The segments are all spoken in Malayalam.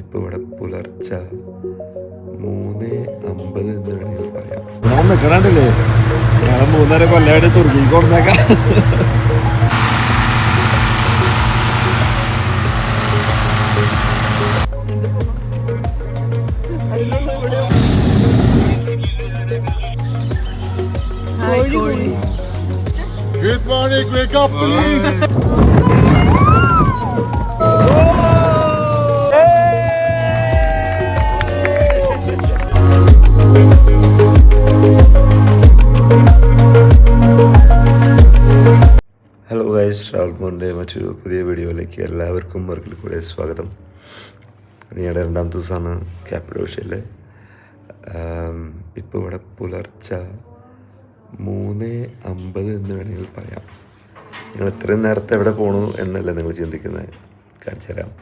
ഇപ്പോൾ ഇവിടെ പുലർച്ച. മൂന്ന് അമ്പത് എന്ന് വേണമെങ്കിൽ പറയാം. ഞാൻ നിക്കണണ്ടില്ലേ? ഞങ്ങൾ മൂന്നര കൊല്ലായിട്ട് തുർക്കിക്ക് കൊടുത്തേക്കാം Good morning, wake up please. മറ്റൊരു പുതിയ വീഡിയോയിലേക്ക് എല്ലാവർക്കും വർക്കിൽ കൂടെ സ്വാഗതം. ഞങ്ങളുടെ രണ്ടാമത്തെ ദിവസമാണ് ക്യാപിഡോഷ്യയിൽ ഇപ്പോൾ ഇവിടെ പുലർച്ച മൂന്ന് അമ്പത് എന്ന് വേണമെങ്കിൽ പറയാം. നിങ്ങൾ ഇത്രയും നേരത്തെ എവിടെ പോകണു എന്നല്ല നിങ്ങൾ ചിന്തിക്കുന്നത് കാണിച്ചു തരാം.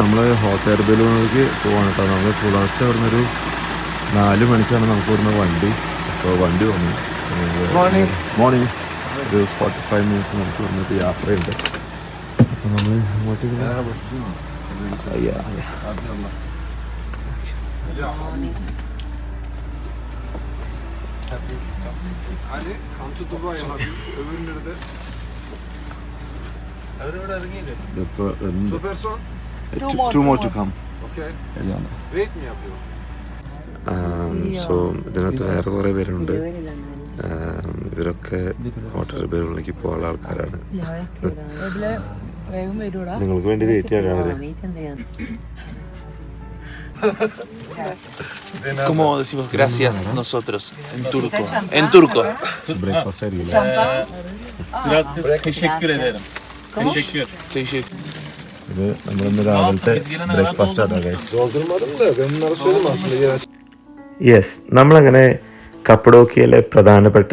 നമ്മൾ ഹോട്ടൽ ബലൂണിലേക്ക് പോകണം കേട്ടോ. നമ്മൾ പുലർച്ചെ ഇവിടുന്നൊരു നാല് മണിക്കാണ് നമുക്ക് ഇവിടുന്ന് വണ്ടി. സോ വണ്ടി വന്നു. മോർണിംഗ് മോർണിംഗ് ഒരു ഫോർട്ടി ഫൈവ് മിനിറ്റ്സ് നമുക്ക് വന്നിട്ട് യാത്രയുണ്ട് അപ്പോൾ നമ്മൾ അങ്ങോട്ട് അയ്യാ. Ali, to Dubai abi. Öbürleri de. ഇതിപ്പോ എന്ത് Two person. Two more to come. Okay. Wait mi yapıyor? So ഇതിനകത്ത് വേറെ കുറേ പേരുണ്ട് ആം, ഇവരൊക്കെ ഹോട്ടൽ ബേറുകളിലേക്ക് പോകാനുള്ള ആൾക്കാരാണ് ഇതിൽ വേഗം വരൂടാ നിങ്ങൾക്ക് വേണ്ടി വെയിറ്റ് അവർ ¿Cómo decimos gracias nosotros en turco? En turco. Gracias. Teşekkür ederim. Teşekkür. Teşekkür. ഇത് നമ്മളിന്ന് രാവിലത്തെ ബ്രേക്ക്ഫാസ്റ്റ് ആണ്. യെസ് നമ്മളങ്ങനെ കപ്പഡോക്കിയയിലെ പ്രധാനപ്പെട്ട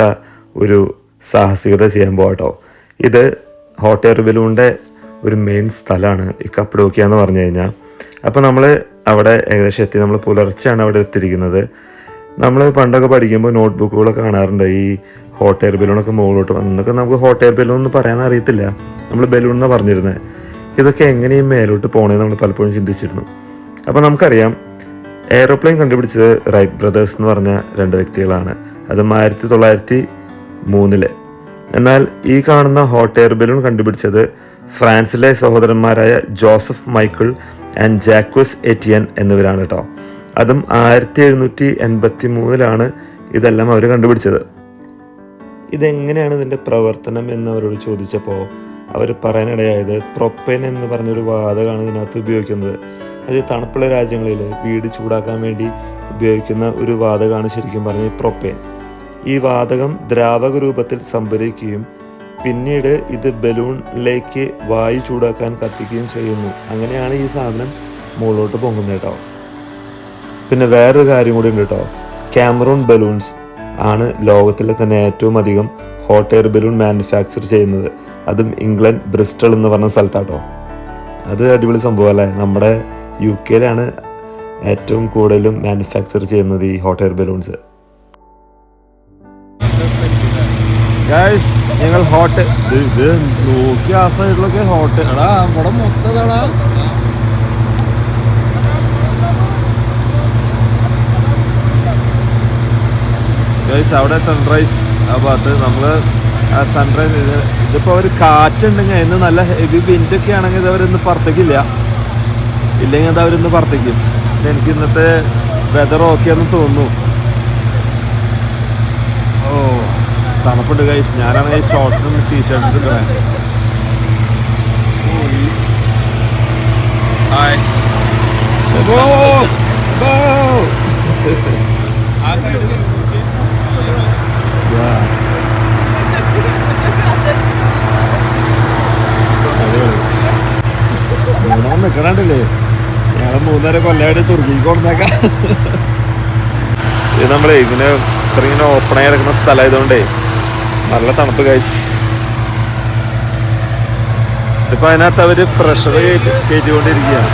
ഒരു സാഹസികത ചെയ്യാൻ പോകട്ടോ ഇത് ഹോട്ടൽ ബലൂണിന്റെ ഒരു മെയിൻ സ്ഥലമാണ് ഈ കപ്പഡോക്കിയ എന്ന് പറഞ്ഞു കഴിഞ്ഞാൽ അപ്പോൾ നമ്മൾ അവിടെ ഏകദേശം എത്തി നമ്മൾ പുലർച്ചെയാണ് അവിടെ എത്തിയിരിക്കുന്നത്. നമ്മൾ പണ്ടൊക്കെ പഠിക്കുമ്പോൾ നോട്ട്ബുക്കുകളൊക്കെ കാണാറുണ്ട് ഈ ഹോട്ട് എയർ ബലൂണൊക്കെ മുകളിലോട്ട് വന്നൊക്കെ നമുക്ക് ഹോട്ട് എയർ ബലൂൺ എന്ന് പറയാൻ അറിയത്തില്ല. നമ്മൾ ബലൂൺ എന്നാണ് പറഞ്ഞിരുന്നത് ഇതൊക്കെ എങ്ങനെയും മേലോട്ട് പോകണമെന്ന് നമ്മൾ പലപ്പോഴും ചിന്തിച്ചിരുന്നു. അപ്പോൾ നമുക്കറിയാം എയ്റോപ്ലെയിൻ കണ്ടുപിടിച്ചത് റൈറ്റ് ബ്രദേഴ്സ് എന്ന് പറഞ്ഞ രണ്ട് വ്യക്തികളാണ്. അതും ആയിരത്തി തൊള്ളായിരത്തി മൂന്നിൽ. എന്നാൽ ഈ കാണുന്ന ഹോട്ട് എയർ ബലൂൺ കണ്ടുപിടിച്ചത് ഫ്രാൻസിലെ സഹോദരന്മാരായ Joseph Michael and Jacques Etienne എന്നിവരാണ് കേട്ടോ. അതും ആയിരത്തി എഴുന്നൂറ്റി എൺപത്തി മൂന്നിലാണ് ഇതെല്ലാം അവർ കണ്ടുപിടിച്ചത്. ഇതെങ്ങനെയാണ് ഇതിന്റെ പ്രവർത്തനം എന്ന് അവരോട് ചോദിച്ചപ്പോൾ അവർ പറയാനിടയായത് പ്രൊപ്പൈൻ എന്ന് പറഞ്ഞൊരു വാതകമാണ് ഇതിനകത്ത് ഉപയോഗിക്കുന്നത്. അത് തണുപ്പുള്ള രാജ്യങ്ങളിൽ വീട് ചൂടാക്കാൻ വേണ്ടി ഉപയോഗിക്കുന്ന ഒരു വാതകമാണ് ശരിക്കും പറഞ്ഞ പ്രൊപ്പൈൻ. ഈ വാതകം ദ്രാവക രൂപത്തിൽ സംഭരിക്കുകയും പിന്നീട് ഇത് ബലൂണിലേക്ക് വായു ചൂടാക്കാൻ കത്തിക്കുകയും ചെയ്യുന്നു. അങ്ങനെയാണ് ഈ സാധനം മുകളിലോട്ട് പൊങ്ങുന്നത് കേട്ടോ. പിന്നെ വേറൊരു കാര്യം കൂടി ഉണ്ട് കേട്ടോ. ക്യാമറൂൺ ബലൂൺസ് ആണ് ലോകത്തിലെ തന്നെ ഏറ്റവും അധികം ഹോട്ട് എയർ ബലൂൺ മാനുഫാക്ചർ ചെയ്യുന്നത്. അതും ഇംഗ്ലണ്ട് ബ്രിസ്റ്റൽ എന്ന് പറഞ്ഞ സ്ഥലത്താട്ടോ. അത് അടിപൊളി സംഭവം അല്ലേ? നമ്മുടെ യു കെയിലാണ് ഏറ്റവും കൂടുതലും മാനുഫാക്ചർ ചെയ്യുന്നത് ഈ ഹോട്ട് എയർ ബലൂൺസ് ഗൈസ് ഞങ്ങൾ ഹോട്ട് ഇത് നോക്കി ആ സൈഡിലൊക്കെ ഹോട്ട് എടാ ഇവിടെ മൊത്തതാടാ ഗൈസ് അവിടെ സൺറൈസ് ആ ഭാഗത്ത് നമ്മൾ ആ സൺറൈസ് ഇത് ഇതിപ്പോൾ ഒരു കാറ്റുണ്ടെങ്കിൽ ഇന്ന് നല്ല ഹെവി വിൻഡൊക്കെ ആണെങ്കിൽ ഇത് അവരിന്ന് പുറത്തേക്കില്ല. ഇല്ലെങ്കിൽ അത് അവരിന്ന് പുറത്തേക്കും. പക്ഷെ എനിക്ക് ഇന്നത്തെ വെതർ ഓക്കെ എന്ന് തോന്നുന്നു. തണുപ്പുണ്ട് ഗൈസ് ഞാനാണെങ്കിൽ ഷോർട്സും ടീഷർട്ടും ഇട്ടിട്ട് Hi. മൂന്നാം നിക്കണണ്ടില്ലേ? ഞങ്ങൾ മൂന്നര കൊല്ലായിട്ട് തുർക്കിക്ക് കൊടുത്തേക്കാം ഇത് നമ്മളെ ഇങ്ങനെ ഇത്രയും ഓപ്പണായി കിടക്കുന്ന സ്ഥലമായതുകൊണ്ടേ നല്ല തണുപ്പ് കഴിച്ച് ഇപ്പൊ അതിനകത്ത് അവർ പ്രഷർ കയറ്റിക്കൊണ്ടിരിക്കുകയാണ്.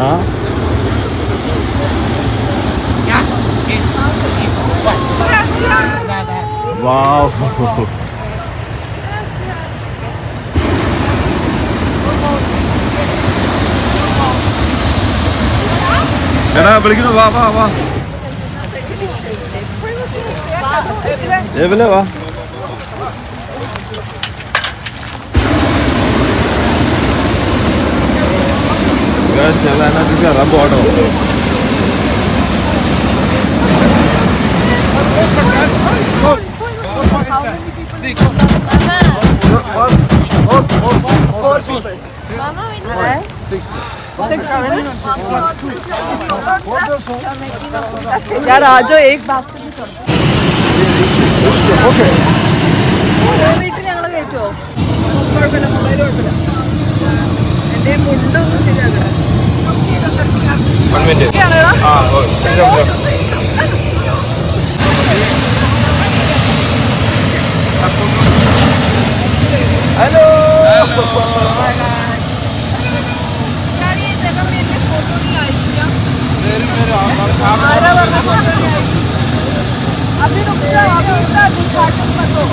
Ha? Wow. Yana balik itu apa apa? Ya beli? Guys, ഞങ്ങൾ അതിനകത്ത് കയറാൻ പോകട്ടോ यार आ जाओ एक बात വീട്ടിൽ ഞങ്ങൾ കയറ്റുമോ കുഴപ്പമില്ല മൊബൈൽ കുഴപ്പമില്ല എൻ്റെ മുണ്ടൊന്നും 강면제. 아, 어, 감사합니다. अभी रुक जाओ अभी इतना उद्घाटन कर दो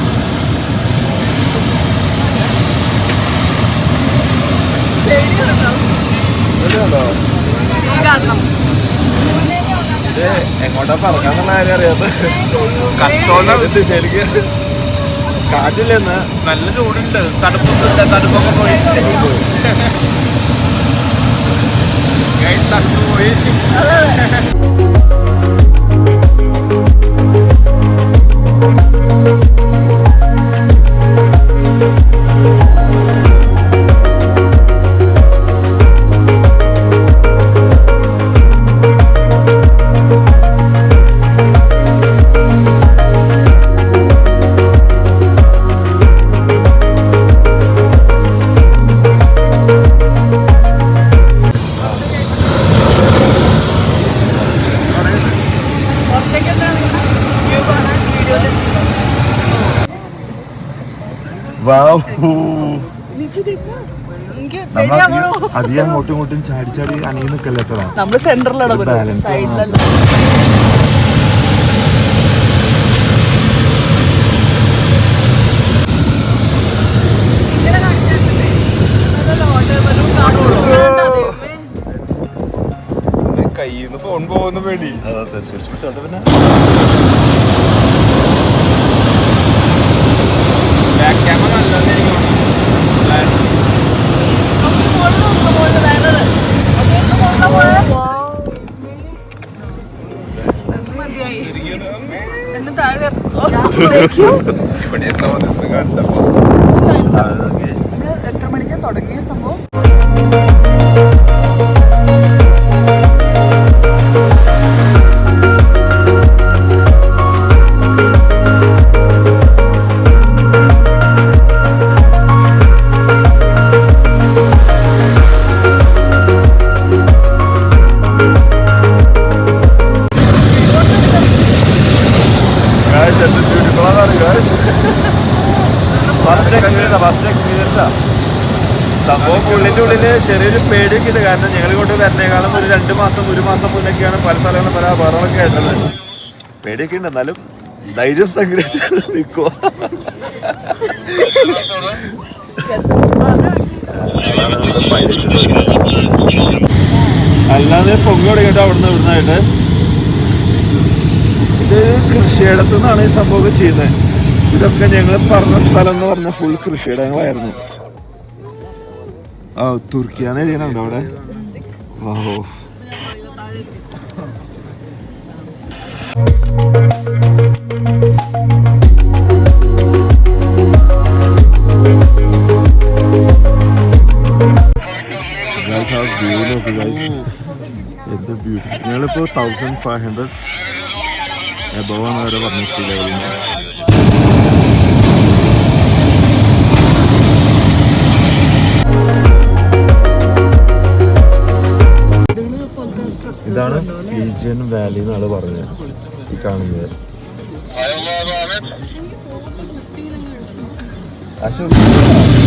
हेलो ഇത് എങ്ങോട്ടാ പറക്കാന്നുള്ള കാര്യം അറിയാത്ത ശരിക്കും. കാറ്റില്ലെന്ന്. നല്ല ചൂടുണ്ട്. തണുപ്പൊക്കെ തണുപ്പൊക്കെ പോയി. തണുപ്പ് പോയി. നമ്മൾ അധികം അധികം അങ്ങോട്ടും ഇങ്ങോട്ടും ചാടി ചാടി അണിയിൽ നിൽക്കല്ലേ നമ്മൾ സെന്ററിലാണ് സൈഡിലല്ല കയ്യിൽ നിന്ന് ഫോൺ പോകുന്ന പേടി. പിന്നെ ഇവിടെ എന്താ സംഭവം ചെറിയൊരു പേടിയൊക്കെ ഇത് കാരണം ഞങ്ങൾ ഇങ്ങോട്ട് വരുന്നേക്കാളും ഒരു രണ്ട് മാസം ഒരു മാസം മുന്നൊക്കെയാണ് പല സ്ഥലങ്ങളും പല അപകടങ്ങളൊക്കെ കേട്ടത് പേടിയൊക്കെ ഉണ്ട്. എന്നാലും ധൈര്യം സംഗ്രഹിച്ച് നിൽക്കുക. അല്ലാതെ പൊങ്ങോടെ കേട്ടോ അവിടുന്ന് ഇവിടുന്നായിട്ട് ഇത് കൃഷിയിടത്തു നിന്നാണ് ഈ സംഭവം ചെയ്യുന്നത്. ഇതൊക്കെ ഞങ്ങൾ പറഞ്ഞ സ്ഥലം എന്ന് പറഞ്ഞ ഫുൾ കൃഷിയിടങ്ങളായിരുന്നു. ആ തുർക്കിയാണ് എഴുതിയാണോ അവിടെ? ഞങ്ങളിപ്പോ തൗസൻഡ് ഫൈവ് ഹൺഡ്രഡ് എബവാന്ന് അവരെ പറഞ്ഞു ശീലവിന് ഇതാണ് ഈജിയൻ വാലി എന്നാണ് പറഞ്ഞത്. ഈ കാണുന്നത്. അശോക്.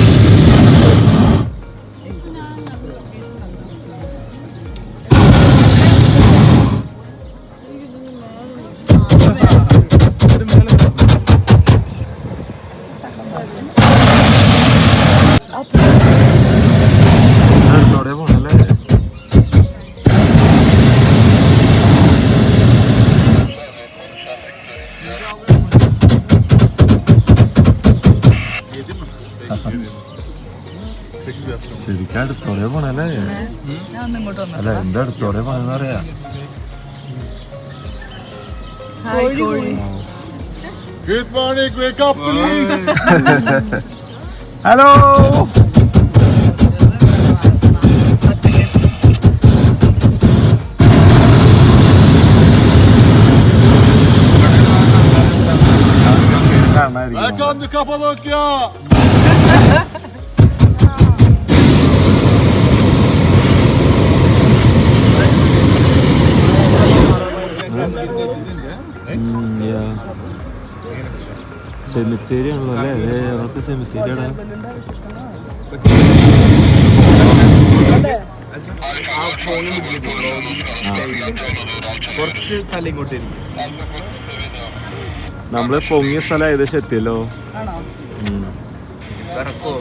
ഒന്ന് ഇങ്ങോട്ട് വന്നു അല്ല എന്താ അടുത്തോടെ പോണെന്ന് പറയാ ഹായ് കോഴി Good morning, wake up please! Hello Welcome to Cappadocia! സെമിത്തേരി ആണല്ലോ അല്ലേ? അതെ. അവർക്ക് തല്ലിങ്ങോട്ട് നമ്മൾ പൊങ്ങിയ സ്ഥലം ഏകദേശം എത്തിയല്ലോ. ആണോ? ഉം. ഇറക്കോ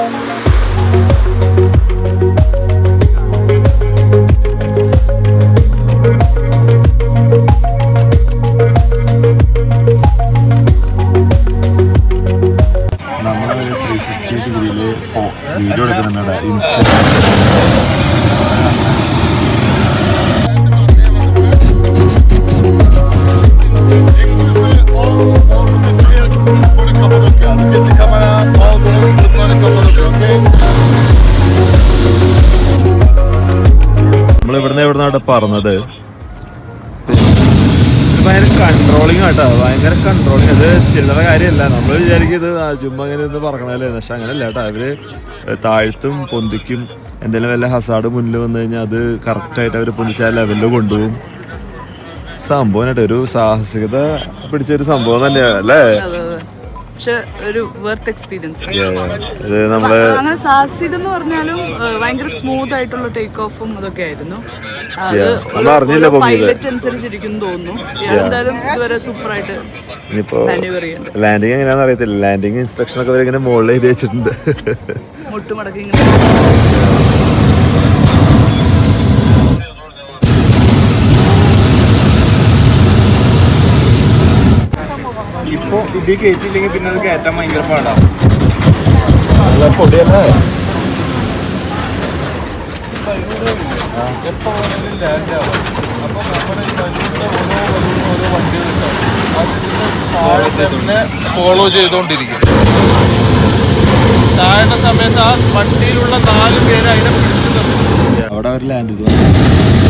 Thank you. നമ്മൾ ഇവിടുന്ന് എവിടുന്നാണ് പറഞ്ഞത്? കൺട്രോളിങ് ആട്ടോ. ഭയങ്കര കൺട്രോളിങ് ഇത് ചില്ലറ കാര്യമല്ല. നമ്മൾ വിചാരിക്കുന്നത് ചുമ്മാ അങ്ങനെ ഒന്ന് പറക്കണല്ലേ പക്ഷെ അങ്ങനെയല്ല കേട്ടോ. അവർ താഴ്ത്തും പൊന്തിക്കും. എന്തെങ്കിലും വല്ല ഹസാഡ് മുന്നിൽ വന്നു കഴിഞ്ഞാൽ അത് കറക്റ്റായിട്ട് അവർ പൊന്തിച്ച ആ ലെവലിൽ കൊണ്ടുപോകും. സംഭവം കേട്ടോ. ഒരു സാഹസികത പിടിച്ചൊരു സംഭവം തന്നെയാണ് അല്ലേ? പക്ഷെ ഒരു വെർത്ത് എക്സ്പീരിയൻസ് ഇത് നമ്മൾ അങ്ങനെ സാഹസികം എന്ന് പറഞ്ഞാലും ഭയങ്കര സ്മൂത്ത് ആയിട്ടുള്ള ടേക്ക് ഓഫും അതൊക്കെ ആയിരുന്നു അറിഞ്ഞില്ല. പൈലറ്റ് അനുസരിച്ചിരിക്കും തോന്നുന്നു. എന്തായാലും ഇതുവരെ സൂപ്പർ ആയിട്ട് ഇനിയിപ്പോ ലാൻഡിങ് എങ്ങനെയാണെന്ന് അറിയത്തില്ല. ലാൻഡിങ് ഇൻസ്ട്രക്ഷൻ ഒക്കെ ഇങ്ങനെ മുകളിൽ എഴുതി വെച്ചിട്ടുണ്ട്. മുട്ടുമടക്കി ഇങ്ങനെ. ഇപ്പൊ ഇത് കയറ്റിയില്ലെങ്കിൽ പിന്നെ അത് കയറ്റാൻ ഭയങ്കര പാടാണ് പൊടിയല്ലേ എപ്പോൾ വേണമെങ്കിലും ലാൻഡ് ആവാം അപ്പോൾ നമ്മുടെ ഈ വണ്ടിയുടെ ഓരോ വഴിയും ഓരോ വണ്ടികളുണ്ടാവും അത് താഴെ തന്നെ ഫോളോ ചെയ്തോണ്ടിരിക്കും താഴ്ന്ന സമയത്ത് ആ വണ്ടിയിലുള്ള നാല് പേര് അതിനെ പിടിച്ചു നിർത്തും അവിടെ അവർ ലാൻഡ് ചെയ്തു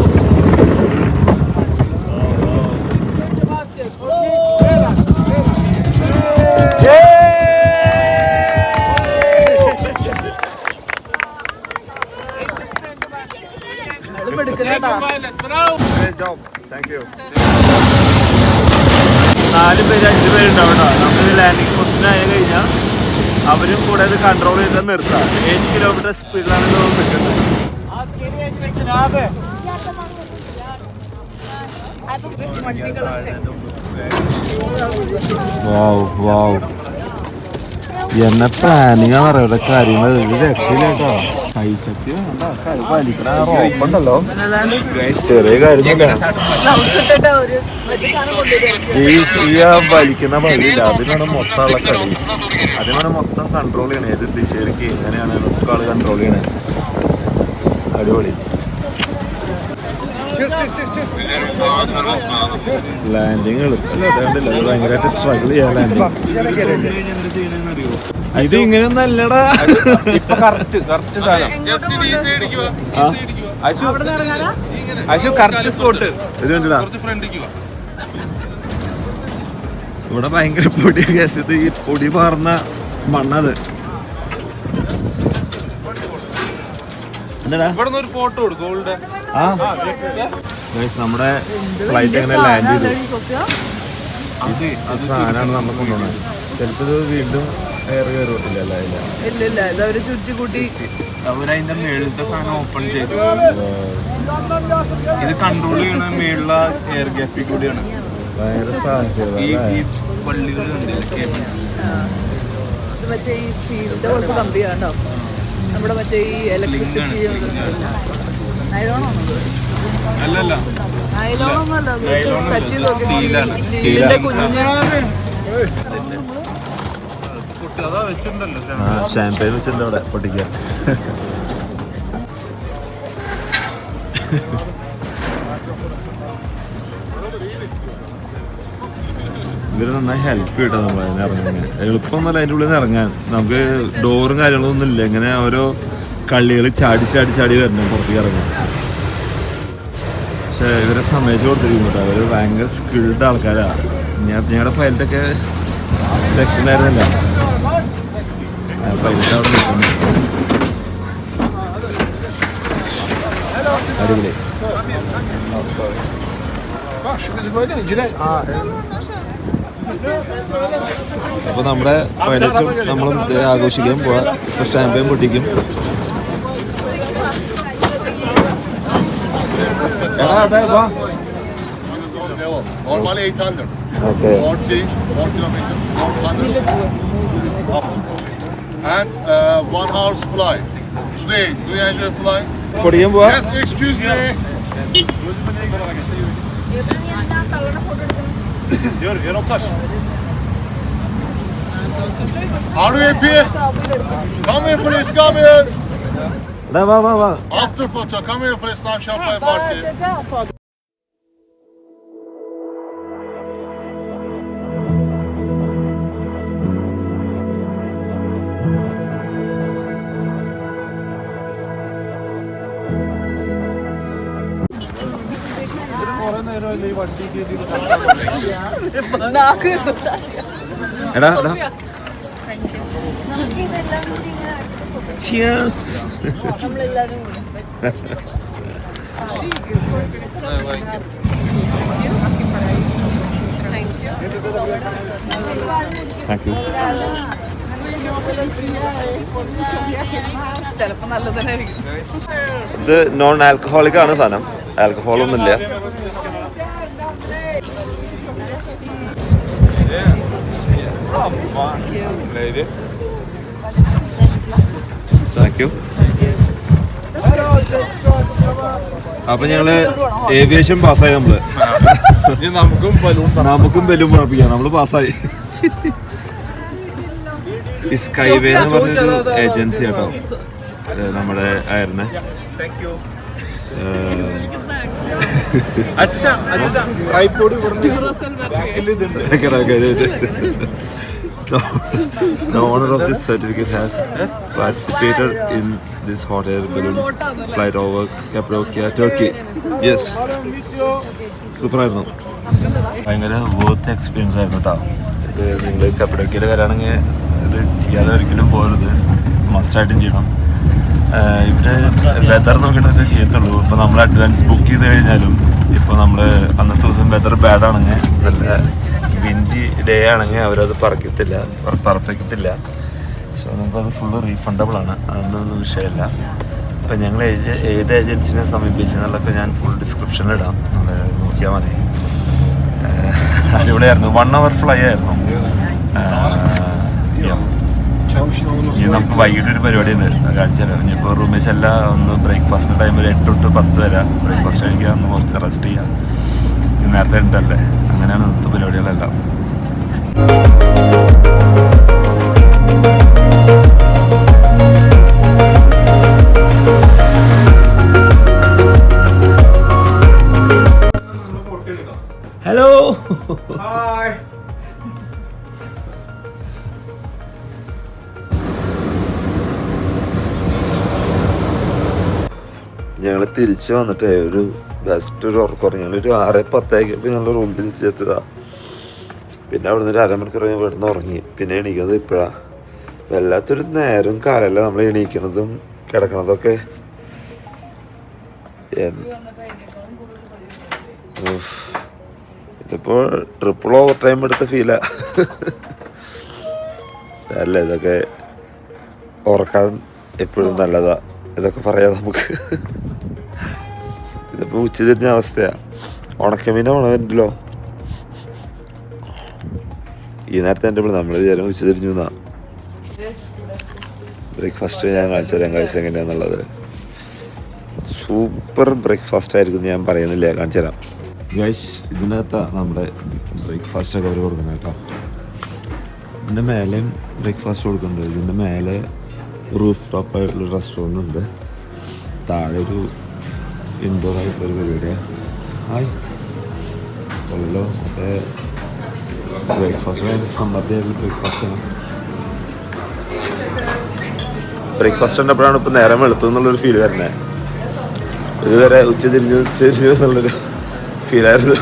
ലാൻഡിങ് പൊസിഷൻ ആയി കഴിഞ്ഞാൽ അവരും കൂടെ ഇത് കൺട്രോൾ ചെയ്ത് നിർത്താം. ഏഴ് കിലോമീറ്റർ സ്പീഡിലാണ് ഇത് നിൽക്കുന്നത് വാവ് വാവ് എന്നെ പ്ലാനിങ് ആണ് അറിയാം കാര്യങ്ങൾ കാര്യമൊന്നുമില്ല. ഗ്ലൗസ് ഒരു വലിക്കുന്ന വഴിയില്ല. അതിനാണ് മൊത്തമുള്ള കളി. അതിനാണ് മൊത്തം കൺട്രോൾ ചെയ്യണേ. ഏത് ദിശയിലേക്ക് എങ്ങനെയാണ് കൺട്രോൾ ചെയ്യണേ? അടിപൊളി. ലാൻഡിങ് എളുപ്പമല്ല ഭയങ്കരമായിട്ട് സ്ട്രഗിൾ ചെയ്യാൻ ലാൻഡിങ് ഇത് ഇങ്ങനെ ഫ്രണ്ടിക്കുക ഇവിടെ ഭയങ്കര പൊടി ഗ്യാസ് ഇത് ഈ പൊടി പാർന്ന മണ്ണത്. എന്താടാ? ഇവിടെ നിന്ന് ഒരു ഫോട്ടോ കൊടുക്കും ഗോൾഡ് ആ. നമ്മുടെ ഫ്ലൈറ്റ് എങ്ങനെ ലാൻഡ് ചെയ്തു? ഈ സാധനമാണ് നമ്മൾ കൊണ്ടുപോകുന്നത്. ചിലപ്പോൾ ഇത് വീണ്ടും എയർ അല്ല? ഇല്ല ഇല്ല ഇത് അവർ ചുറ്റി കൂട്ടി അവരതിന്റെ മേളിലത്തെ സാധനം ഓപ്പൺ ചെയ്തു. ഇത് കൺട്രോൾ ചെയ്യണ മേളിലെ എയർ ഗ്യാപ്പിൽ കൂടിയാണ്. ഭയങ്കര സാഹസികത ഈ ഈ പള്ളികൾ കണ്ടില്ല? ഇത് മറ്റേ ഈ സ്റ്റീലിന്റെ പോലത്തെ കമ്പിയാണ് നമ്മുടെ മറ്റേ ഈ ഇലക്ട്രിസിറ്റി അല്ലല്ല. ഷാമ്പയിൻ വെച്ചിട്ടുണ്ട് അവിടെ പൊട്ടിക്കാൻ ഇവർ നന്നായി ഹെൽപ്പ് കിട്ടാം നമ്മൾ അതിന് ഇറങ്ങാൻ എളുപ്പമൊന്നുമല്ല അതിന്റെ ഉള്ളിൽ നിന്ന് ഇറങ്ങാൻ. നമുക്ക് ഡോറും കാര്യങ്ങളൊന്നും ഇല്ല. ഇങ്ങനെ ഓരോ കള്ളികൾ ചാടി ചാടി ചാടി വരണം പുറത്തേക്ക് ഇറങ്ങും പക്ഷെ ഇവരെ സമയത്ത് കൊടുത്തിരിക്കും കേട്ടോ. അവർ ഭയങ്കര സ്കിൽഡ് ആൾക്കാരാണ് ഞാൻ ഞങ്ങളുടെ പൈലറ്റൊക്കെ അടിപൊളി. അപ്പൊ നമ്മുടെ പൈലറ്റും നമ്മളും ആഘോഷിക്കാൻ പോവാം. ഇപ്പൊ സ്റ്റാമ്പയും പൊട്ടിക്കും. Yeah, there. Normally 800. Okay. 40, 4 kilometers, 400. And uh, one hour's fly. Today, do you enjoy flying? Korean bu. Yes, excuse me. Diyor, Eroktaş. Are you happy? Come here please, come here. Да, да, да, да. After photo, come here please, now champagne party. Herhalde. നല്ലത് തന്നെ ആയിരിക്കും ഇത് നോൺ ആൽക്കഹോളിക് ആണ് സാധനം. ആൽക്കഹോൾ ഒന്നുമില്ല. താങ്ക് യു അപ്പൊ ഞങ്ങൾ ഏവിയേഷൻ പാസ്സായി നമ്മൾ. ഇനി നമുക്കും ബലൂൺ നമുക്കും ബലൂൺ പറപ്പിക്കാം നമ്മൾ പാസ്സായി സ്കൈവേ എന്ന് പറഞ്ഞൊരു ഏജൻസി കേട്ടോ നമ്മുടെ ആയിരുന്നെ. ട്രൈപ്പോഡ് ഇതുണ്ട്. the, owner of this certificate has participated in this hot air balloon flight over Cappadocia, Turkey. Yes. സൂപ്പറായിരുന്നു. ഭയങ്കര വർത്ത് എക്സ്പീരിയൻസ് ആയിരുന്നു കേട്ടോ ഇത് നിങ്ങൾ കപ്പടോക്കിയിൽ വരാണെങ്കിൽ ഇത് ചെയ്യാതെ ഒരിക്കലും പോകരുത്. മസ്റ്റായിട്ടും ചെയ്യണം. ഇവിടെ വെതർ നോക്കിയിട്ട് ചെയ്യത്തുള്ളൂ. ഇപ്പോൾ നമ്മൾ അഡ്വാൻസ് ബുക്ക് ചെയ്ത് കഴിഞ്ഞാലും ഇപ്പോൾ നമ്മൾ അന്നത്തെ ദിവസം വെതർ ബാഡ് ആണെങ്കിൽ നല്ല വിൻഡി ഡേ ആണെങ്കിൽ അവരത് പറക്കത്തില്ല പറ- പറപ്പിക്കത്തില്ല. സോ നമുക്കത് ഫുള്ള് റീഫണ്ടബിൾ ആണ്. അതൊന്നും വിഷയമല്ല. അപ്പം ഞങ്ങൾ ഏത് ഏജൻസിനെ സമീപിച്ചെന്നുള്ളതൊക്കെ ഞാൻ ഫുൾ ഡിസ്ക്രിപ്ഷനിൽ ഇടാം. നിങ്ങൾ നോക്കിയാൽ മതി. അടിപൊളിയായിരുന്നു. വൺ അവർ ഫ്ലൈ ആയിരുന്നു. ഇനി നമുക്ക് വൈകിട്ട് ഒരു പരിപാടി ഉണ്ട്. കാണിച്ചാലോ കാണിച്ചു തരാം. ഇനിയിപ്പോൾ റൂമിൽ ചെല്ല ഒന്ന് ബ്രേക്ക്ഫാസ്റ്റിന്റെ ടൈം ഒരു എട്ട് തൊട്ട് പത്ത് വരാം. ബ്രേക്ക്ഫാസ്റ്റ് കഴിക്കുക ഒന്ന് കുറച്ച് റെസ്റ്റ് ചെയ്യുക. ഇനി നേരത്തെ ഉണ്ടല്ലേ അങ്ങനെയാണ് ഇന്നത്തെ പരിപാടികളെല്ലാം. ഹലോ ഞങ്ങൾ തിരിച്ചു വന്നിട്ട് ഒരു ബെസ്റ്റ് ഒരു ഉറക്കം ഞങ്ങൾ ഒരു ആറ് പത്തേക്ക് ഞങ്ങൾ റൂമിൽ തിരിച്ചെത്തിയതാ പിന്നെ അവിടെ നിന്ന് ഒരു അരമണിക്കൂർ കഴിഞ്ഞ് ഇവിടുന്ന് ഉറങ്ങി. പിന്നെ എണീക്കുന്നത് ഇപ്പോഴാ. വല്ലാത്തൊരു നേരം കാലല്ല നമ്മൾ എണീക്കണതും കിടക്കണതൊക്കെ. ഇതിപ്പോൾ ട്രിപ്പിൾ ഓവർ ടൈം എടുത്ത ഫീലാ അല്ല ഇതൊക്കെ ഉറക്കാൻ എപ്പോഴും നല്ലതാ. ഇതൊക്കെ പറയാം നമുക്ക്. ഇതിപ്പോ ഉച്ച തിരിഞ്ഞ അവസ്ഥയാ. ഉണക്കമീനെ ഉണവരുണ്ടല്ലോ ഈ നേരത്തെ എന്റെ ഇവിടെ നമ്മൾ വിചാരം ഉച്ച തിരിഞ്ഞു എന്നാ. ബ്രേക്ക്ഫാസ്റ്റ് ഞാൻ കാണിച്ചു തരാം. കാഴ്ച എങ്ങനെയാന്നുള്ളത്. സൂപ്പർ ബ്രേക്ക്ഫാസ്റ്റ് ആയിരിക്കും ഞാൻ പറയുന്നില്ല. കാണിച്ചു തരാം. ഗൈസ് ഇതിനകത്താ നമ്മുടെ ബ്രേക്ക്ഫാസ്റ്റ് ഒക്കെ അവർ കൊടുക്കുന്നത് കേട്ടോ. ഇതിന്റെ മേലെയും ബ്രേക്ക്ഫാസ്റ്റ് കൊടുക്കുന്നുണ്ട്. ഇതിന്റെ മേലെ റൂഫ് ടോപ്പ് ആയിട്ടുള്ള റെസ്റ്റോറന്റ് ഉണ്ട്. താഴെ ഒരു ഇൻഡോർ ആയിട്ടുള്ളൊരു പരിപാടിയാണ് ഹായ്. ഉള്ളല്ലോ മറ്റേ ബ്രേക്ക്ഫാസ്റ്റ് സമ്മതിയായിട്ടുള്ള ബ്രേക്ക്ഫാസ്റ്റാണ് ബ്രേക്ക്ഫാസ്റ്റ് കണ്ടപ്പോഴാണ് ഇപ്പം നേരം വെളുത്തു എന്നുള്ളൊരു ഫീൽ വരുന്നത് ഇതുവരെ ഉച്ച തിരിഞ്ഞു ഉച്ച തിരിഞ്ഞു എന്നുള്ളൊരു ഫീലായിരുന്നു